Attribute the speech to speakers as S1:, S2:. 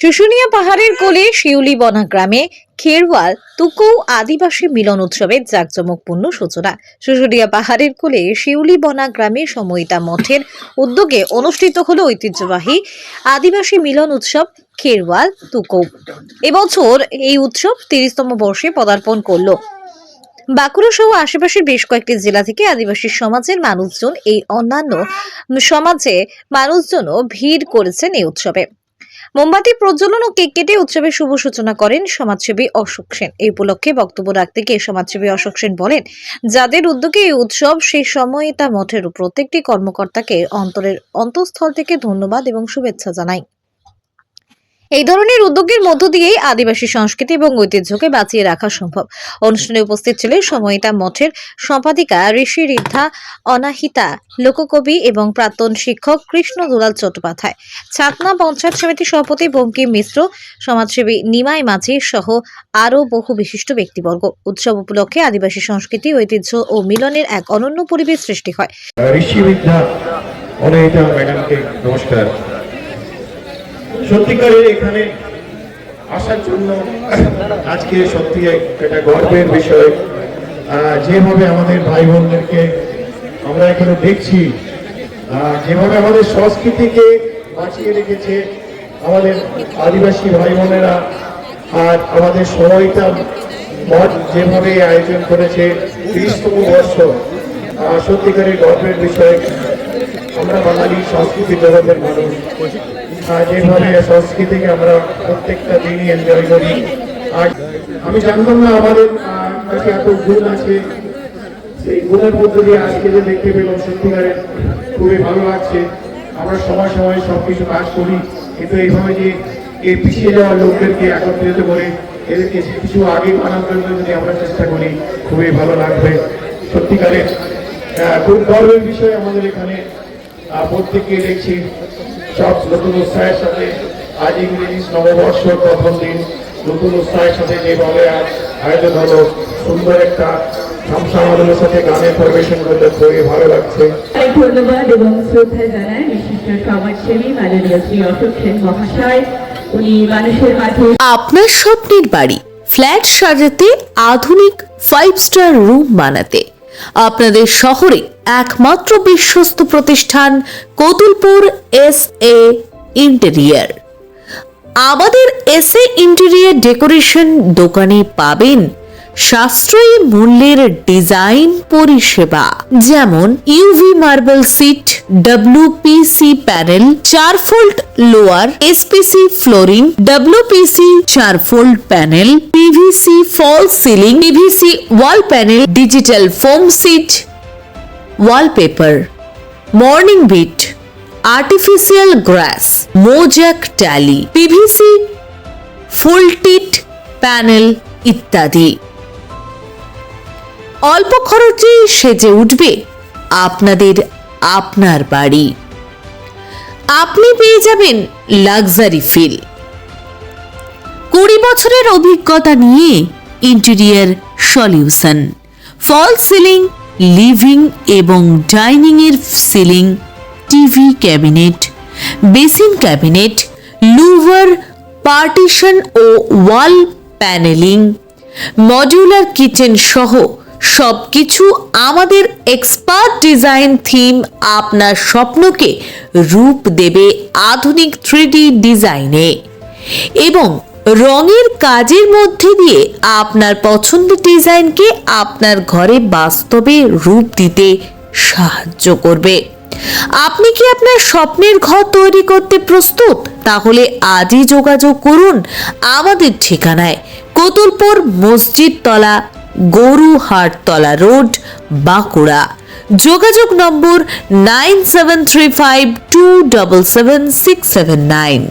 S1: শুশুনিয়া পাহাড়ের কোলে শিউলি বনা গ্রামে খেরওয়াল, তুকৌ আদিবাসী মিলন উৎসবের জাঁকজমকপূর্ণ সূচনা। শুশুনিয়া পাহাড়ের কোলে শিউলি বনা গ্রামে সময়িতা মঠের উদ্যোগে অনুষ্ঠিত হল ঐতিহ্যবাহী আদিবাসী মিলন উৎসব খেরওয়াল, তুকৌ। এবছর এই উৎসব তিরিশতম বর্ষে পদার্পণ করল। বাঁকুড়া সহ আশেপাশের বেশ কয়েকটি জেলা থেকে আদিবাসী সমাজের মানুষজন এই অন্যান্য সমাজে মানুষজনও ভিড় করেছেন এই উৎসবে। মোমবাতি প্রজ্বলন ও কেক কেটে উৎসবের শুভ সূচনা করেন সমাজসেবী অশোক সেন। এই উপলক্ষে বক্তব্য রাখতে গিয়ে সমাজসেবী অশোক সেন বলেন, যাদের উদ্যোগে এই উৎসব সেই সময়ে তা মঠের প্রত্যেকটি কর্মকর্তাকে অন্তরের অন্তঃস্থল থেকে ধন্যবাদ এবং শুভেচ্ছা জানাই। এই ধরনের উদ্যোগের মধ্য দিয়েই আদিবাসী সংস্কৃতি এবং ঐতিহ্যকে বাঁচিয়ে রাখা সম্ভব। অনুষ্ঠানে উপস্থিত ছিলেন সময়িতা মঠের সম্পাদিকা ঋষি ঋদ্ধা, অনাহিতা, লোককবি এবং প্রাক্তন শিক্ষক কৃষ্ণ দুলাল চট্টোপাধ্যায়। ছাতনা পঞ্চায়েত সমিতির সভাপতি বঙ্কিম মিশ্র, সমাজসেবী নিমাই মাঝি সহ আরও বহু বিশিষ্ট ব্যক্তিবর্গ। উৎসব উপলক্ষে আদিবাসী সংস্কৃতি, ঐতিহ্য ও মিলনের এক অনন্য পরিবেশ সৃষ্টি হয়।
S2: ম্যাডামকে নমস্কার। সত্যিকারের এখানে আসার জন্য আজকে সত্যি একটা গর্বের বিষয়। যেভাবে আমাদের ভাই বোনদেরকে আমরা এখানে দেখছি যেভাবে আমাদের সংস্কৃতিকে বাঁচিয়ে রেখেছে আমাদের আদিবাসী ভাই বোনেরা আর আমাদের সময়টা মঠ যেভাবে আয়োজন করেছে, তিরিশতম বর্ষ সত্যিকারের গর্বের বিষয়। আমরা বাঙালি সংস্কৃতি জগতের মানুষ। যেভাবে সংস্কৃতিকে আমরা প্রত্যেকটা এনজয় করি। আর আমি জানতাম না আমাদের কাছে এত গুণ আছে। সেই গুণের মধ্যে দিয়ে আজকে যে দেখতে পেলাম, সত্যিকারের খুবই ভালো লাগছে। আমরা সময় সময় সব কিছু কাজ করি। কিন্তু এইভাবে যে এই পিছিয়ে যাওয়া লোকদেরকে একত্রিত করে, এদেরকে কিছু আগে বানানোর জন্য যদি আমরা চেষ্টা করি, খুবই ভালো লাগবে। সত্যিকারের খুব গর্বের বিষয় আমাদের এখানে প্রত্যেককে দেখছি। সব নতুন উৎসাহের সাথে আজ ইংরেজি নববর্ষ প্রথম দিন। নতুন উৎসাহের সাথে যেভাবে আজ আয়োজন হলো সুন্দর একটা খামসা আমাদের সাথে গানের পরিবেশন করতে খুবই ভালো লাগছে।
S3: ধন্যবাদ এবং শ্রদ্ধা জানাই বিশিষ্ট সমাজসেবী মাননীয় শ্রী অশোক সেন মহাশয়। উনি মানুষের মাঝে
S4: আপনার স্বপ্নের বাড়ি ফ্ল্যাট সাজাতে আধুনিক ফাইভ স্টার রুম বানাতে। আপনাদের শহরে একমাত্র বিশ্বস্ত প্রতিষ্ঠান কতুলপুর এস এ ইন্টেরিয়ার আমাদের এস এ ইন্টেরিয়ার ডেকোরেশন দোকানে পাবেন সাশ্রয়ী মূল্যের ডিজাইন পরিষেবা, যেমন UV marble sheet WPC panel charcoal louver SPC flooring WPC charcoal panel PVC false ceiling PVC wall panel digital foam sheet wallpaper morning bit artificial grass mosaic tile PVC fluted panel ইত্যাদি। অল্প খরচে সেজে উঠবে আপনাদের আপনার বাড়ি। আপনি পেয়ে যাবেন লাক্সারি ফিল কুড়ি বছরের অভিজ্ঞতা নিয়ে interior solution false ceiling living এবং ডাইনিং এর ceiling TV cabinet basin cabinet louver partition ও ওয়াল প্যানেলিং মডিউলার কিচেন সহ সবকিছু আমাদের এক্সপার্ট ডিজাইন থিম আপনার স্বপ্নকে রূপ দেবে আধুনিক থ্রিডি ডিজাইনে এবং রঙের কাজের মধ্যে দিয়ে আপনার পছন্দের ডিজাইনকে আপনার ঘরে বাস্তবে রূপ দিতে সাহায্য করবে। আপনি কি আপনার স্বপ্নের ঘর তৈরি করতে প্রস্তুত? তাহলে আজই যোগাযোগ করুন আমাদের ঠিকানায়, কতুলপুর মসজিদ তলা গরুহাটতলা রোড, বাঁকুড়া। যোগাযোগ নম্বর nine seven three five two double seven six seven nine.